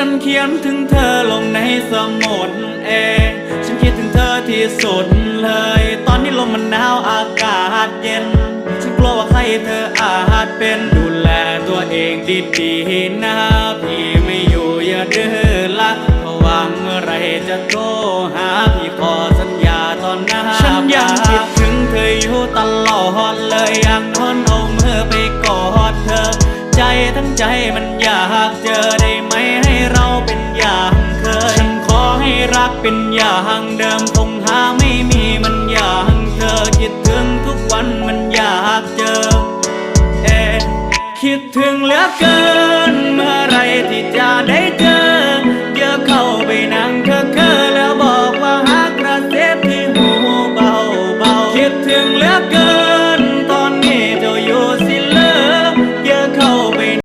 ฉันเขียนถึงเธอลงในสมุดเองฉันคิดถึงเธอที่สุดเลย ตอนนี้ลมมันหนาวอากาศเย็น ฉันกลัวว่าใครเธออาจเป็นดูแลตัวเองดีๆนะพี่ไม่อยู่อย่าดื้อละเพราะว่างเมื่อไรจะโทรหาพี่ขอสัญญาตอนหน้าฉันยังคิดถึงเธออยู่ตลอดเลยอยากทนเอามือไปกอดเธอ ใจทั้งใจมันอยากเจอได้ เป็นอย่างเดิมคงหาไม่มีมันอยากเธอคิดถึงทุกวันมันอยากเจอ เอคิดถึงเหลือเกิน เมื่อไรที่จะได้เจอเยอะเข้าไปนั่งเธอเคอแล้วบอกว่าหากกระเซ็บที่หูเบาเบาคิดถึงเหลือเกิน